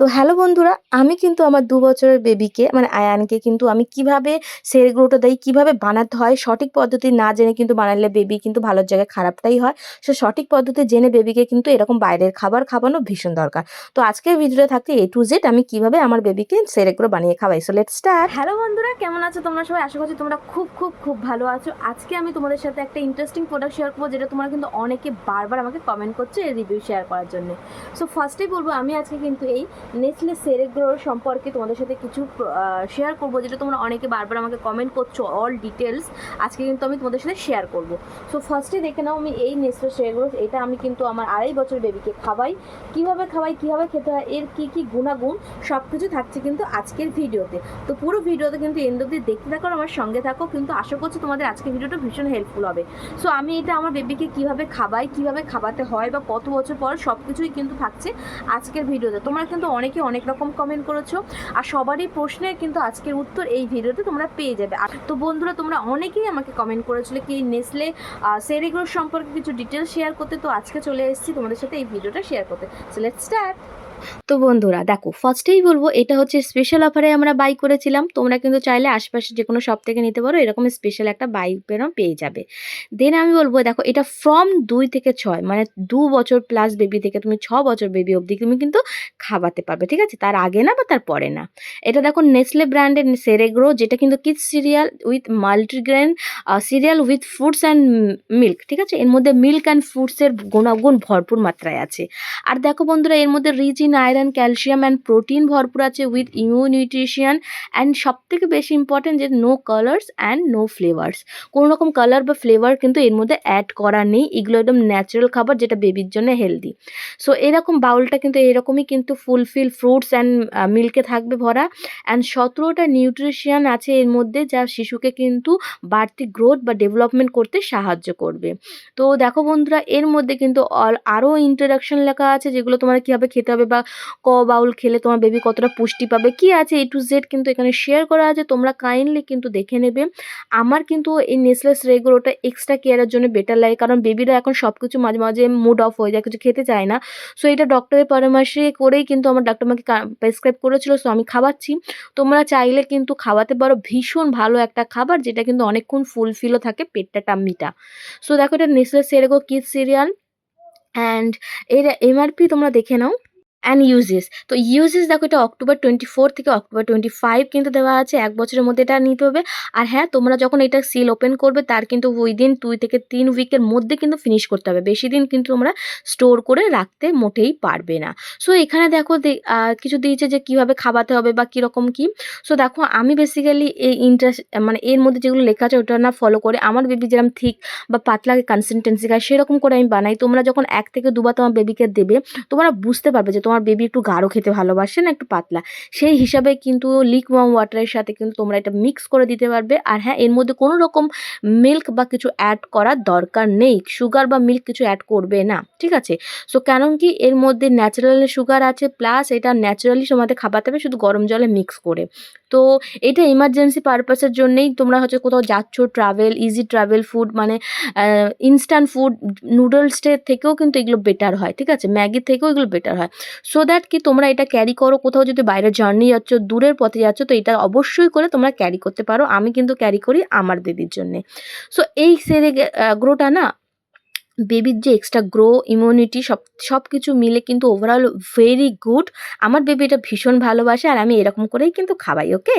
তো হ্যালো বন্ধুরা, আমি কিন্তু আমার দু বছরের বেবিকে মানে আয়ানকে কিন্তু আমি কীভাবে সেরেগ্রোটা দেই কীভাবে বানাতে হয়, সঠিক পদ্ধতি না জেনে কিন্তু বানালে বেবি কিন্তু ভালোর জায়গায় খারাপটাই হয়। সো সঠিক পদ্ধতি জেনে বেবিকে কিন্তু এরকম বাইরের খাবার খাওয়ানো ভীষণ দরকার। তো আজকের ভিডিওটা থাকতে এ টু জেড আমি কীভাবে আমার বেবিকে সেরেগ্রো বানিয়ে খাওয়াই। সো লেট স্টার্ট হ্যালো বন্ধুরা, কেমন আছো তোমরা সবাই? আশা করছি তোমরা খুব খুব খুব ভালো আছো। আজকে আমি তোমাদের সাথে একটা ইন্টারেস্টিং প্রোডাক্ট শেয়ার করব, যেটা তোমরা কিন্তু অনেকে বারবার আমাকে কমেন্ট করছ রিভিউ শেয়ার করার জন্য। সো ফার্স্টেই বলব, আমি আজকে কিন্তু এই নেসলে সেরেগ্রোর সম্পর্কে তোমাদের সাথে কিছু শেয়ার করব, যেটা তোমরা অনেকে বারবার আমাকে কমেন্ট করছ অল ডিটেলস আজকে কিন্তু আমি তোমাদের সাথে শেয়ার করব। সো ফার্স্টে দেখে নাও আমি এই নেসলে সেরেগ্রো এটা আমি কিন্তু আমার আড়াই বছর বেবিকে খাওয়াই। কীভাবে খাওয়াই, কীভাবে খেতে হয়, এর কী কী গুণাগুণ সব কিছু থাকছে কিন্তু আজকের ভিডিওতে। তো পুরো ভিডিওতে কিন্তু এন্ড অব্দি দেখতে থাকো আমার সঙ্গে থাকো, কিন্তু আশা করছি তোমাদের আজকের ভিডিওটা ভীষণ হেল্পফুল হবে। সো আমি এটা আমার বেবিকে কীভাবে খাওয়াই, কীভাবে খাওয়াতে হয় বা কত বছর পর সব কিছুই কিন্তু থাকছে আজকের ভিডিওতে। তোমরা কিন্তু অনেকে অনেক রকম কমেন্ট করেছ। আর সবারই প্রশ্নের কিন্তু আজকের উত্তর এই ভিডিওতে তোমরা পেয়ে যাবে। আর তো বন্ধুরা, তোমরা অনেকেই আমাকে কমেন্ট করেছিলে কি নেসলে সেরিগ্রো সম্পর্কে কিছু ডিটেলস শেয়ার করতে। তো আজকে চলে এসেছি তোমাদের সাথে এই ভিডিওটা শেয়ার করতে। সো লেটস স্টার্ট তো বন্ধুরা, দেখো ফার্স্টেই বলব, এটা হচ্ছে স্পেশাল অফারে আমরা বাই করেছিলাম। তোমরা কিন্তু চাইলে আশপাশে যে কোনো শপ থেকে নিতে পারো, এরকম স্পেশাল একটা বাই পেরও পেয়ে যাবে। দেন আমি বলব, দেখো, এটা ফ্রম দুই থেকে ছয় মানে দু বছর প্লাস বেবি থেকে তুমি ছ বছর বেবি অবধি তুমি কিন্তু খাওয়াতে পারবে, ঠিক আছে? তার আগে না বা তার পরে না। এটা দেখো নেসলে ব্র্যান্ডের সেরেগ্রো যেটা কিন্তু kids cereal with multigrain cereal with fruits and milk ঠিক আছে? এর মধ্যে মিল্ক অ্যান্ড ফ্রুটসের গুণাগুণ ভরপুর মাত্রায় আছে। আর দেখো বন্ধুরা, এর মধ্যে rich in iron calcium and protein ভরপুর আছে উইথ ইমিউ নিউট্রিশন অ্যান্ড সব থেকে বেশি ইম্পর্টেন্ট যে no colours and no flavours কোনো রকম কালার বা ফ্লেভার কিন্তু এর মধ্যে অ্যাড করা নেই। এগুলো একদম ন্যাচারাল খাবার যেটা বেবির জন্য হেলদি সো এরকম বাউলটা কিন্তু এরকমই কিন্তু ফুলফিল ফ্রুটস অ্যান্ড মিল্কে থাকবে ভরা। অ্যান্ড সতেরোটা নিউট্রিশিয়ান আছে এর মধ্যে যা শিশুকে কিন্তু বাড়তি গ্রোথ বা ডেভেলপমেন্ট করতে সাহায্য করবে। তো দেখো বন্ধুরা, এর মধ্যে কিন্তু আরও ইন্ট্রোডাকশন লেখা আছে যেগুলো তোমার কীভাবে খেতে হবে বা ক বাউল খেলে তোমার বেবি কতটা পুষ্টি পাবে? কি আছে? এ টু জেড কিন্তু এখানে শেয়ার করা আছে। তোমরা কাইন্ডলি কিন্তু দেখে নেবে। আমার কিন্তু এই নেসলেস রেগুলোটা এক্সট্রা কেয়ারের জন্য বেটার লাগে। কারণ বেবিরা এখন সব কিছু মাঝে মাঝে মুড অফ হয়ে যায়, কিছু খেতে চায় না। সো এটা ডক্টরের পরামর্শে করেই কিন্তু আমার ডাক্তার আমাকে প্রেসক্রাইব করেছিল। সো আমি খাওয়াচ্ছি। তোমরা চাইলে কিন্তু খাওয়াতে পারো। ভীষণ ভালো একটা খাবার যেটা কিন্তু অনেকক্ষণ ফুলফিলও থাকে পেটটা টাম্মিটা। সো দেখো এটা Nestle's Ceregrow kid cereal and এর এমআরপি তোমরা দেখে নাও। অ্যান্ড ইউজেস তো ইউজেস দেখো এটা অক্টোবর টোয়েন্টি ফোর থেকে অক্টোবর টোয়েন্টি ফাইভ কিন্তু দেওয়া আছে। এক বছরের মধ্যে এটা নিতে হবে। আর হ্যাঁ তোমরা যখন এটা সিল ওপেন করবে, তার কিন্তু উইদিন দুই থেকে তিন উইকের মধ্যে কিন্তু ফিনিশ করতে হবে। বেশি দিন কিন্তু তোমরা স্টোর করে রাখতে মোটেই পারবে না। সো এখানে দেখো কিছু দিয়েছে যে কীভাবে খাওয়াতে হবে বা কীরকম কি। সো দেখো আমি বেসিক্যালি এই ইন্টারেস্ট মানে এর মধ্যে যেগুলো লেখা আছে, ওটা না ফলো করে। আমার বেবি যেরকম থিক বা পাতলা কনসিস্টেন্সি খায় সেরকম করে আমি বানাই। তোমরা যখন এক থেকে দুবার তোমার বেবিকে দেবে, তোমরা বুঝতে পারবে যে তোমার বেবি একটু গাঢ় খেতে ভালোবাসে না, একটু পাতলা? সেই হিসাবে কিন্তু লিক ওয়ার্ম ওয়াটারের সাথে কিন্তু তোমরা এটা মিক্স করে দিতে পারবে। আর হ্যাঁ এর মধ্যে কোনো রকম মিল্ক বা কিছু অ্যাড করার দরকার নেই। সুগার বা মিল্ক কিছু অ্যাড করবে না, ঠিক আছে? সো কেন কি এর মধ্যে ন্যাচারাল সুগার আছে প্লাস এটা ন্যাচারালি তোমাদের খাবার হবে শুধু গরম জলে মিক্স করে। তো এটা ইমার্জেন্সি পারপাসের জন্যেই তোমরা হচ্ছে কোথাও যাচ্ছ ট্রাভেল ইজি ট্রাভেল ফুড মানে ইনস্ট্যান্ট ফুড নুডলসের থেকেও কিন্তু এগুলো বেটার হয়, ঠিক আছে? ম্যাগি থেকেও এগুলো বেটার হয়। সো দ্যাট কি তোমরা এটা ক্যারি করো, কোথাও যদি বাইরে জার্নি যাচ্ছ, দূরের পথে যাচ্ছ, তো এটা অবশ্যই করে তোমরা ক্যারি করতে পারো। আমি কিন্তু ক্যারি করি আমার দিদির জন্যে। সো এই সেরে গ্রোটা না বেবির যে এক্সট্রা গ্রো ইমিউনিটি সব সব কিছু মিলে কিন্তু ওভারঅল ভেরি গুড আমার বেবি এটা ভীষণ ভালোবাসে আর আমি এরকম করেই কিন্তু খাওয়াই ওকে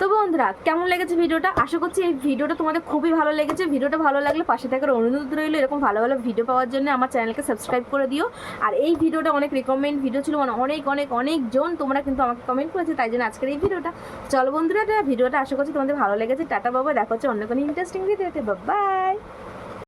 তো বন্ধুরা, কেমন লেগেছে ভিডিওটা? আশা করছি এই ভিডিওটা তোমাদের খুবই ভালো লেগেছে। ভিডিওটা ভালো লাগলে পাশে থাকার অনুরোধ রইল এরকম ভালো ভালো ভিডিও পাওয়ার জন্য আমার চ্যানেলকে সাবস্ক্রাইব করে দিও। আর এই ভিডিওটা অনেক রিকমেন্ড ভিডিও ছিল মানে অনেক অনেক অনেক জন তোমরা কিন্তু আমাকে কমেন্ট করেছে, তাই জন্য আজকের এই ভিডিওটা। চলো বন্ধুরা, ভিডিওটা আশা করছি তোমাদের ভালো লেগেছে। টাটা বাবা, দেখা হচ্ছে অন্য কোনো ইন্টারেস্টিং ভিডিওতে বাই